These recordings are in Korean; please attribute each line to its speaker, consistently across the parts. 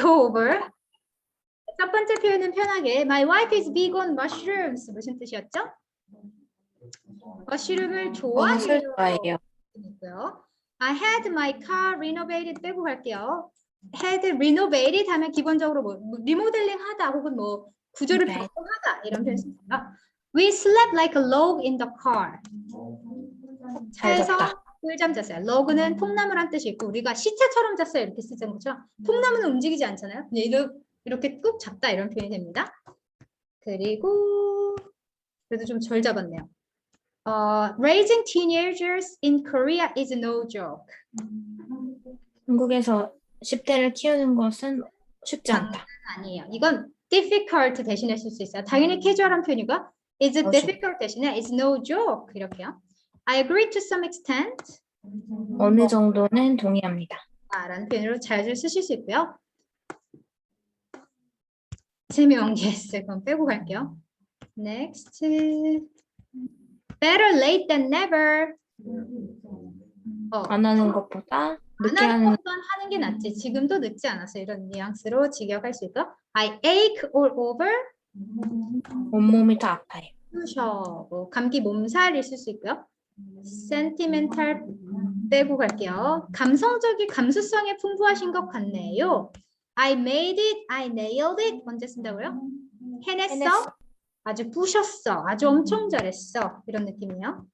Speaker 1: Go over. 첫 번째 표현은 편하게 My wife is big on mushrooms. 무슨 뜻이었죠? 머쉬룸을 좋아해요. I had my car renovated 빼고 갈게요. had renovated 하면 기본적으로 뭐 리모델링 하다 혹은 뭐 구조를
Speaker 2: 네.
Speaker 1: 변경하다 이런 표현 씁니다. We slept like a log in the car.
Speaker 2: 잘
Speaker 1: 차에서
Speaker 2: 잤다.
Speaker 1: 꿀잠 잤어요. log는 통나무란 뜻이 있고 우리가 시체처럼 잤어요 이렇게 쓰는 거죠. 통나무는 움직이지 않잖아요. 이렇게, 이렇게 꾹 잡다 이런 표현이 됩니다. 그리고 그래도 좀 절 잡았네요. 어, raising teenagers in Korea is no joke.
Speaker 2: 한국에서 10대를 키우는 것은 쉽지 않다.
Speaker 1: 아니에요. 이건 difficult 대신에 쓸 수 있어요. 당연히 캐주얼한 표현이고 is
Speaker 2: 그렇죠.
Speaker 1: difficult 대신에 is no joke 이렇게요. I agree to some extent
Speaker 2: 어느 정도는 동의합니다.
Speaker 1: 아, 라는 표현으로 자주 쓰실 수 있고요. 세명 yes 그럼 빼고 갈게요. Next better late than never 어,
Speaker 2: 안 하는 것보다
Speaker 1: 안
Speaker 2: 늦게
Speaker 1: 하는
Speaker 2: 하는
Speaker 1: 것보단 하는 게 낫지. 지금도 늦지 않았어. 이런 뉘앙스로 직역할 수 있고 I ache all over
Speaker 2: 온몸이 다 아파요.
Speaker 1: 뭐 감기 몸살일 수 있고요. Sentimental 빼고 갈게요. 감성적인 감수성이 풍부하신 것 같네요. I made it, I nailed it 언제 쓴다고요? 해냈어?
Speaker 2: 해냈어.
Speaker 1: 아주 부셨어. 아주 엄청 잘했어. 이런 느낌이에요.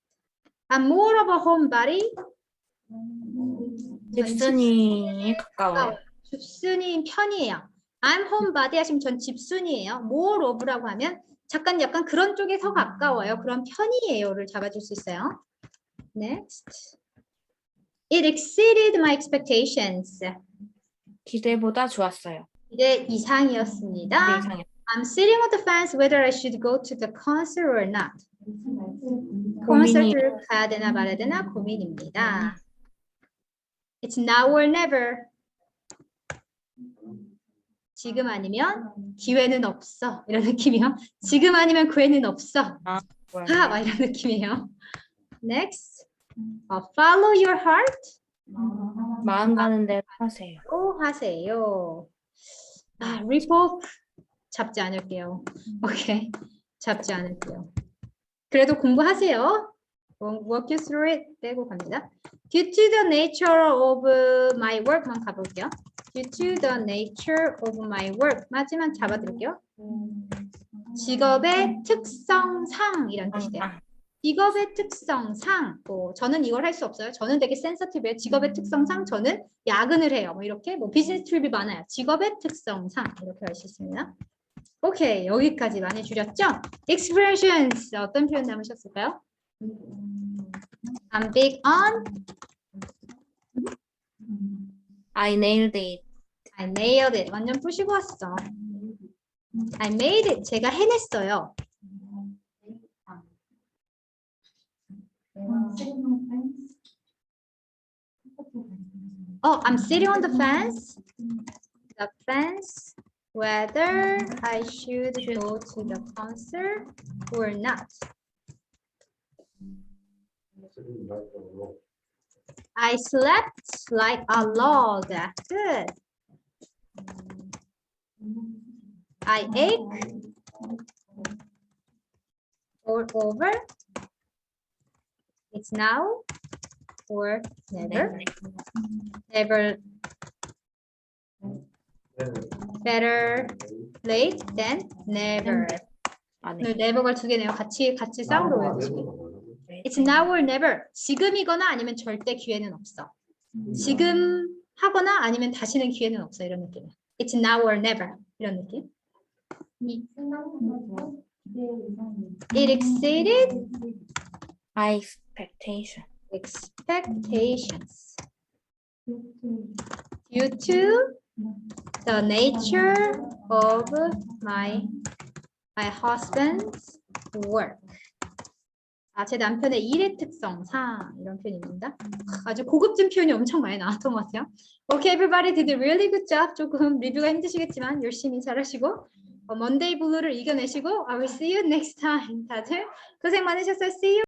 Speaker 1: I'm more of a homebody.
Speaker 2: 집순이에 가까워요.
Speaker 1: 집순이인 편이에요. I'm homebody 하시면 전 집순이에요. more of라고 하면 잠깐 약간 그런 쪽에 더 가까워요. 그런 편이에요를 잡아줄 수 있어요. Next. It exceeded my expectations.
Speaker 2: 기대보다 좋았어요.
Speaker 1: 기대 이상이었습니다.
Speaker 2: 기대 이상이요.
Speaker 1: I'm sitting on the fence whether I should go to the concert or not. 콘서트를 가야 되나 말아야 되나 고민입니다. It's now or never. 지금 아니면 기회는 없어. 이런 느낌이요. 지금 아니면 기회는 없어. 하! 막 이런 느낌이에요. Next. 어, follow your heart.
Speaker 2: 마음 가는 대로 하세요.
Speaker 1: 고 하세요. 아, rip off 잡지 않을게요. 오케이. 잡지 않을게요. 그래도 공부하세요. Walk you through it 빼고 갑니다. Due to the nature of my work만 가볼게요. Due to the nature of my work 마지막 잡아드릴게요. 직업의 특성상 이런 뜻이 돼요.
Speaker 2: 아,
Speaker 1: 직업의 특성상 뭐 저는 이걸 할 수 없어요. 저는 되게 센서티브해요. 직업의 특성상 저는 야근을 해요. 뭐 이렇게 뭐 비즈니스 트립이 많아요. 직업의 특성상 이렇게 할 수 있습니다. 오케이 여기까지 많이 줄였죠? expressions 어떤 표현 남으셨을까요? I'm big on
Speaker 2: I nailed it.
Speaker 1: I nailed it 완전 푸시고 왔어. I made it 제가 해냈어요. Oh, I'm sitting on the fence. The fence, whether I should go to the concert or not. I slept like a log. Good. I ate all over. It's now or never. Never better late than never.
Speaker 2: 아, 네.
Speaker 1: 오늘 never가 두 개네요. 같이 같이 쌍으로 외우시고. It's now or never. 지금이거나 아니면 절대 기회는 없어. 지금 하거나 아니면 다시는 기회는 없어 이런 느낌. It's now or never 이런 느낌. It exceeded
Speaker 2: My expectation.
Speaker 1: expectations due to the nature of my my husband's work. 아, 제 남편의 일의 특성상 이런 표현입니다. 아주 고급진 표현이 엄청 많이 나왔던 것 같아요. Okay, everybody did a really good job. 조금 리뷰가 힘드시겠지만 열심히 잘하시고 어, 먼데이 블루를 이겨내시고 I will see you next time. 다들 고생 많으셨어요. See you.